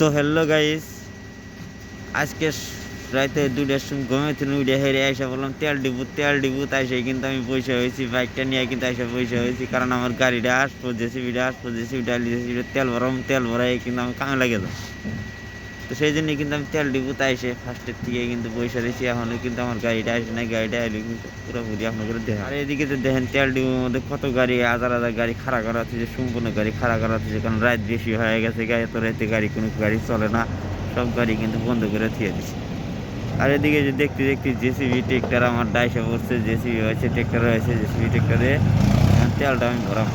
তো hello guys আজকে রাতে দুটার সময় ঘুমে থেকে উঠে হেরে এসে বললাম তেল ডিবু তেল ডিবু, তাই সেই কিন্তু আমি পয়সা হয়েছি বাইকটা নিয়ে কিন্তু এসে পয়সা হয়েছি, কারণ আমার গাড়িটা আসব জেসিবিটা আসব জেসিবিটা জেসিবিটা তেল ভরাম, তেল ভরাই কিন্তু আমি কামে লাগে যাব তো সেই জন্য কিন্তু আমি তেল ডিবু তাই সে ফার্স্টের থেকে কিন্তু পয়সা দিয়েছি এখন কিন্তু আমার গাড়িটা আসে না গাড়িটা এলে কিন্তু পুরোপুরি আপনাকে দেখেন আর এদিকে তো দেখেন তেল ডিবুর মধ্যে কত গাড়ি, হাজার হাজার গাড়ি খাড়া করা হচ্ছে সম্পূর্ণ গাড়ি খাড়া করা হচ্ছে কারণ রাত বেশি হয়ে গেছে গাড়ি তো রাতে গাড়ি, কোনো গাড়ি চলে না। সব গাড়ি কিন্তু বন্ধ করে থিয়ে দিচ্ছে আর এদিকে যে দেখতে দেখতে জেসিবি ট্রেক্টর আমার ডাইসে পড়ছে, জেসিবি হয়েছে ট্রেক্টর হয়েছে, জেসিবি ট্রেক্টরে তেলটা আমি ভরাম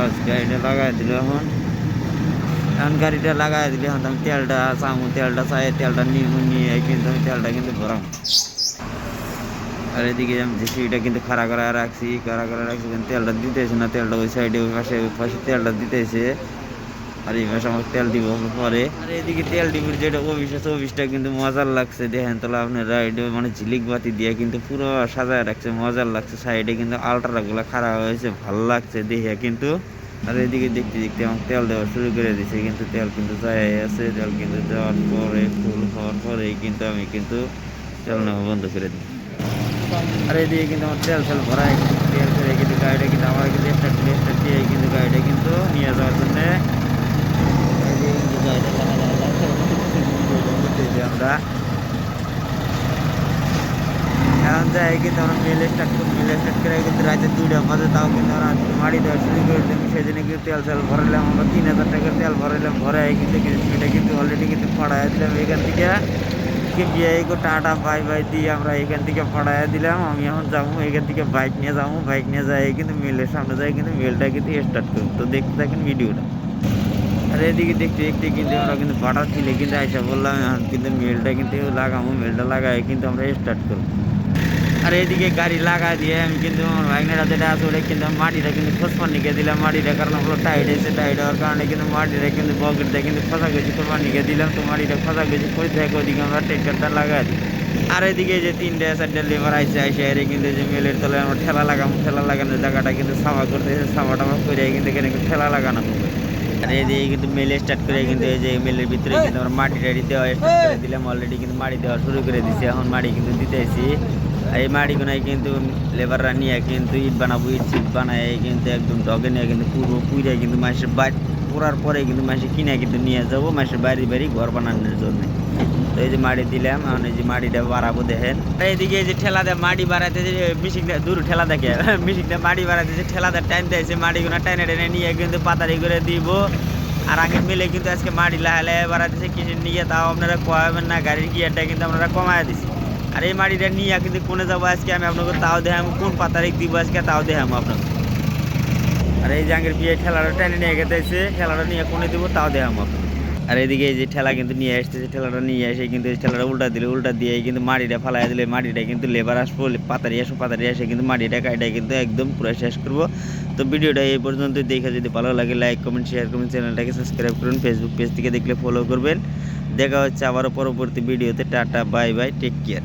বাস, গাড়িটা লাগাই দিল এখন। এখন গাড়িটা লাগাই দিলে এখন আমি তেলটা চামু, তেলটা চাই, তেলটা নিয়ে নিয়ে কিন্তু আমি তেলটা কিন্তু ভরাম আর এদিকে আমি জেসিবিটা কিন্তু খাড়া করা রাখছি, খাড়া করা রাখছি, তেলটা দিতেছে না, তেলটা ওই সাইডে ওই পাশে ওই পাশে তেলটা দিতেছে। আর এই পাশে আমার তেল দিব পরে। আর এদিকে তেল ডিবির যেটা অফিস আছে অফিসটা কিন্তু মজার লাগছে, দেখেন তাহলে আপনার রাইডে মানে ঝিলিক বাতি দিয়ে কিন্তু পুরো সাজায় রাখছে, মজার লাগছে, সাইডে কিন্তু আলট্রাগুলো খারাপ হয়েছে, ভালো লাগছে দেখে কিন্তু। আর এদিকে দেখতে দেখতে আমার তেল দেওয়া শুরু করে দিয়েছে কিন্তু তেল কিন্তু যায় আছে, তেল কিন্তু দেওয়ার পরে, ফুল হওয়ার পরেই কিন্তু আমি কিন্তু তেল নেওয়া বন্ধ করে দিই। আর এদিকে কিন্তু আমার তেল তেল ভরাই তেল ফেলে কিন্তু গাড়িটা কিন্তু আমার কিন্তু দিয়ে দিয়ে কিন্তু গাড়িটা কিন্তু নিয়ে যাওয়ার জন্য এখন যাই কিন্তু আমরা মেলে তেল আমরা তিন হাজার টাকার তেল ভরালাম ভরাই কিন্তু সেটা কিন্তু অলরেডি কিন্তু পড়াই দিলাম এখান থেকে গিয়ে টাটা বাই বাই দিয়ে আমরা এখান থেকে পড়াইয়া দিলাম আমি এখন যাব এখান থেকে বাইক নিয়ে যাব বাইক নিয়ে যাই কিন্তু মিলের সামনে যাই কিন্তু মিলটা কিন্তু স্টার্ট করব তো দেখতে থাকেন ভিডিওটা আর এদিকে দেখতে দেখতে কিন্তু আমরা কিন্তু বাটার ছিলে কিন্তু আইসা বললাম এখন কিন্তু মিলটা কিন্তু লাগাবো মিলটা লাগাই কিন্তু আমরা স্টার্ট করব আর এদিকে গাড়ি লাগা দিয়ে আমি কিন্তু আমার ভাইনারা যেটা আছে ওটা কিন্তু আমি মাটিটা কিন্তু খোঁজপান নিকে দিলাম মাটিটা কারণ ওগুলো টাইট হয়েছে টাইট হওয়ার কারণে কিন্তু মাটিটা কিন্তু বকেটটা কিন্তু খোঁজা গেছি খোঁজপান নিকে দিলাম তো মাটিটা খোঁজা গেছি খোঁজ থেকে ওদিকে আমরা ট্রেক্টরটা লাগাই দিই আর এদিকে যে তিনটে চারটে লেবার আইসে আইসে এর কিন্তু যে মেলের তলে আমরা ঠেলা লাগাবো ঠেলা লাগানোর জায়গাটা কিন্তু সাফা করতেছে সাফা টাফা করে কিন্তু এখানে কিন্তু ঠেলা লাগানো হবে আর এদিকে কিন্তু মেলে স্টার্ট করে কিন্তু এই যে মেলের ভিতরে কিন্তু আমরা মাটি টাড়ি দেওয়া স্টার্ট করে দিলাম অলরেডি কিন্তু মাটি দেওয়া শুরু করে দিছি এখন মাটি কিন্তু দিতেছি। এই মাটিগুলোই কিন্তু লেবাররা নিয়ে কিন্তু ইট বানাবো ইট সিট বানায় কিন্তু একদম ডগে নিয়ে কিন্তু পুরো পুইরে কিন্তু মাসের বাড়ি পড়ার পরে কিন্তু মাসে কিনে কিন্তু নিয়ে যাব মাসের বাড়ি বাড়ি ঘর বানানোর জন্য। তো এই যে মাটি দিলাম, এখন এই যে মাটিটা বাড়াবো দেখেন। এইদিকে এই যে ঠেলা দেয় মাটি বাড়াতে যে মিশিংটা দূর ঠেলা দেখে মিশিংটা মাটি বাড়াতে যে ঠেলাতে টাইম দিয়েছে মাটিগুলো টাইনে টেনে নিয়ে কিন্তু পাতারি করে দিব। আর আগে মিলে কিন্তু আজকে মাটি লাহে লাহে বাড়াতেছে কিছু নিয়ে তাও আপনারা কমাবেন না, গাড়ির গিয়ারটা কিন্তু আপনারা কমায় দিছি। আর এই মাটিটা নিয়ে কিন্তু কোনে যাব আজকে আমি আপনাকে, তাও দেখাম, কোন পাতারিক দিব আজকে, তাও দেখাম আপনাকে। আর এই জাঙ্গের বিয়ে ঠেলাটা টেনে নিয়ে গেতেছে ঠেলাটা নিয়ে কোনে দিব, তাও দেখাম আপনাকে। আর এদিকে এই যে ঠেলা কিন্তু নিয়ে আসতেছে ঠেলাটা নিয়ে এসে কিন্তু ঠেলাটা উল্টা দিলে, উল্টা দিয়ে কিন্তু মাটিটা ফালাই দিলে। মাটিটা কিন্তু লেবার আসব, পাতারি আসব, পাতারি আসে কিন্তু মাটিটা কাটা কিন্তু একদম পুরো শেষ করব। তো ভিডিওটা এই পর্যন্ত দেখে যদি ভালো লাগে লাইক কমেন্ট শেয়ার করুন চ্যানেলটাকে সাবস্ক্রাইব করুন ফেসবুক পেজ থেকে দেখলে ফলো করবেন। দেখা হচ্ছে আবারও পরবর্তী ভিডিওতে, tata bye bye take care